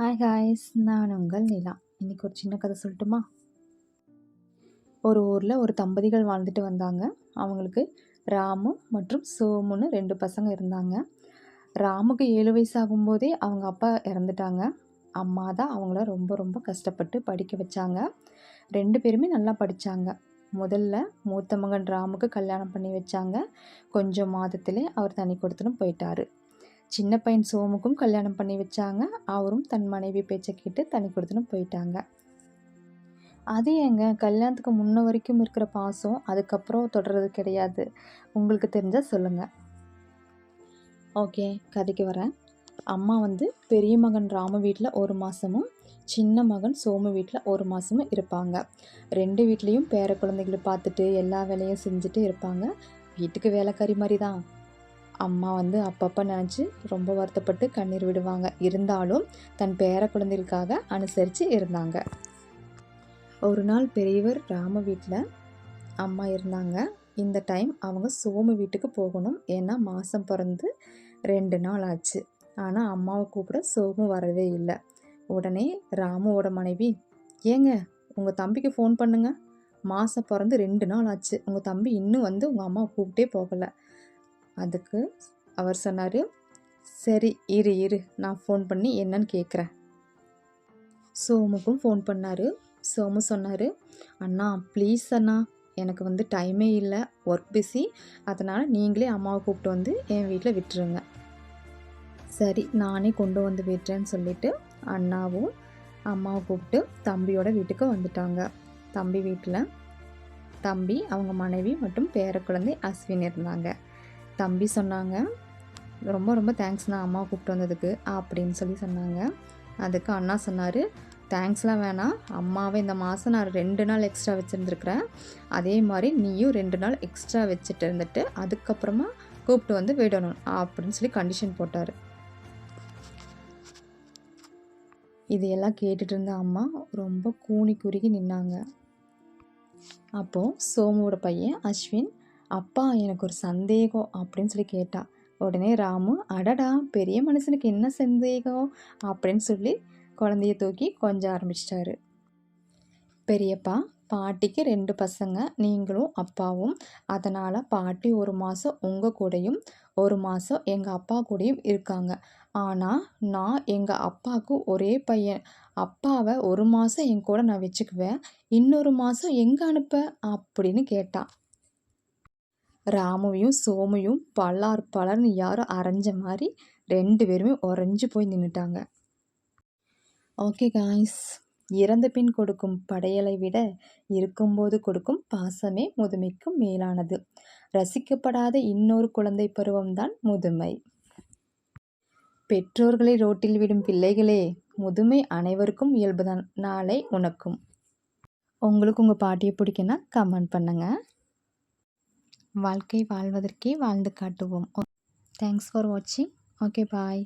Hi ஹாய்ஸ் நான் உங்கள் நிலா. இன்றைக்கி ஒரு சின்ன கதை சொல்லட்டுமா? ஒரு ஊரில் ஒரு தம்பதிகள் வாழ்ந்துட்டு வந்தாங்க. அவங்களுக்கு ராமு மற்றும் சோமுன்னு ரெண்டு பசங்க இருந்தாங்க. ராமுக்கு ஏழு வயசு ஆகும்போதே அவங்க அப்பா இறந்துட்டாங்க. அம்மா தான் அவங்கள ரொம்ப ரொம்ப கஷ்டப்பட்டு படிக்க வச்சாங்க. ரெண்டு பேருமே நல்லா படித்தாங்க முதல்ல மூத்த மகன் ராமுக்கு கல்யாணம் பண்ணி வச்சாங்க. கொஞ்சம் மாதத்திலே அவர் தனி கொடுத்துன்னு போயிட்டார். சின்ன பையன் சோமுக்கும் கல்யாணம் பண்ணி வச்சாங்க. அவரும் தன் மனைவி பேச்சை கேட்டு தனி கொடுத்துன்னு போயிட்டாங்க. அது ஏங்க கல்யாணத்துக்கு முன்ன வரைக்கும் இருக்கிற பாசம் அதுக்கப்புறம் தொடர்றது கிடையாது. உங்களுக்கு தெரிஞ்சால் சொல்லுங்கள் ஓகே கதைக்கு வரேன். அம்மா வந்து பெரிய மகன் ராம வீட்டில் ஒரு மாதமும் சின்ன மகன் சோமு வீட்டில் ஒரு மாதமும் இருப்பாங்க. ரெண்டு வீட்லேயும் பேர குழந்தைகளை பார்த்துட்டு எல்லா வேலையும் செஞ்சுட்டு இருப்பாங்க. வீட்டுக்கு வேலைக்காரி மாதிரி தான் அம்மா வந்து அப்பப்போ நினச்சி ரொம்ப வருத்தப்பட்டு கண்ணீர் விடுவாங்க. இருந்தாலும் தன் பேர குழந்தைகளுக்காக அனுசரித்து இருந்தாங்க. ஒரு நாள் பெரியவர் ராம வீட்டில் அம்மா இருந்தாங்க. இந்த டைம் அவங்க சோமு வீட்டுக்கு போகணும். ஏன்னா மாதம் பிறந்து ரெண்டு நாள் ஆச்சு. ஆனால் அம்மாவை கூப்பிட சோமு வரவே இல்லை. உடனே ராமுவோட மனைவி ஏங்க உங்கள் தம்பிக்கு ஃபோன் பண்ணுங்க. மாதம் பிறந்து ரெண்டு நாள் ஆச்சு. உங்கள் தம்பி இன்னும் வந்து உங்கள் அம்மாவை கூப்பிட்டே போகலை. அதுக்கு அவர் சொன்னார் சரி இரு இரு. நான் ஃபோன் பண்ணி என்னன்னு கேட்குறேன் சோமுக்கும் ஃபோன் பண்ணார். சோமு சொன்னார் அண்ணா ப்ளீஸ் அண்ணா. எனக்கு வந்து டைமே இல்லை. ஒர்க் பிஸி அதனால் நீங்களே அம்மாவை கூப்பிட்டு வந்து என் வீட்டில் விட்டுருங்க. சரி நானே கொண்டு வந்து விட்டுறேன்னு சொல்லிவிட்டு அண்ணாவும் அம்மாவை கூப்பிட்டு தம்பியோட வீட்டுக்கு வந்துட்டாங்க. தம்பி வீட்டில் தம்பி அவங்க மனைவி மற்றும் பேர குழந்தை அஸ்வின் இருந்தாங்க. தம்பி சொன்னாங்க ரொம்ப ரொம்ப தேங்க்ஸ்ண்ணா அம்மா கூப்பிட்டு வந்ததுக்கு அப்படின்னு சொல்லி சொன்னாங்க. அதுக்கு அண்ணா சொன்னார் தேங்க்ஸ்லாம் வேணாம் அம்மாவை இந்த மாதம் நான் ரெண்டு நாள் எக்ஸ்ட்ரா வச்சுருந்துருக்குறேன். அதே மாதிரி நீயும் ரெண்டு நாள் எக்ஸ்ட்ரா வச்சுட்டு இருந்துட்டு அதுக்கப்புறமா கூப்பிட்டு வந்து விடணும் அப்படின்னு சொல்லி கண்டிஷன் போட்டார். இதையெல்லாம் கேட்டுட்டு இருந்த அம்மா ரொம்ப கூனி குறுகி நின்னாங்க. அப்போது சோமுவோட பையன் அஸ்வின் அப்பா எனக்கு ஒரு சந்தேகம் அப்படின்னு சொல்லி கேட்டா. உடனே ராமு அடடா பெரிய மனுஷனுக்கு என்ன சந்தேகம்? அப்படின்னு சொல்லி குழந்தைய தூக்கி கொஞ்சம் ஆரம்பிச்சிட்டாரு. பெரியப்பா பாட்டிக்கு ரெண்டு பசங்க நீங்களும் அப்பாவும். அதனால் பாட்டி ஒரு மாதம் உங்கள் கூடயும் ஒரு மாதம் எங்கள் அப்பா கூடயும் இருக்காங்க. ஆனால் நான் எங்கள் அப்பாவுக்கு ஒரே பையன். அப்பாவை ஒரு மாதம் என் கூட நான் வச்சுக்குவேன் இன்னொரு மாதம் எங்கே அனுப்ப? அப்படின்னு கேட்டான் ராமுவையும் சோமையும் பல்லார் பலர்னு யாரும் அரைஞ்ச மாதிரி ரெண்டு பேருமே உறைஞ்சி போய் நின்றுட்டாங்க ஓகே காய்ஸ் இறந்த பின் கொடுக்கும் படையலை விட இருக்கும்போது கொடுக்கும் பாசமே முதுமைக்கும் மேலானது. ரசிக்கப்படாத இன்னொரு குழந்தை பருவம்தான் முதுமை. பெற்றோர்களை ரோட்டில் விடும் பிள்ளைகளே முதுமை அனைவருக்கும் இயல்புதான். நாளை உனக்கும். உங்களுக்கு உங்கள் பாட்டியை பிடிக்குன்னா கமெண்ட் பண்ணுங்கள் வாழ்க்கை வாழ்வதற்கே வாழ்ந்து காட்டுவோம். தேங்க்ஸ் ஃபார் வாட்சிங் ஓகே பாய்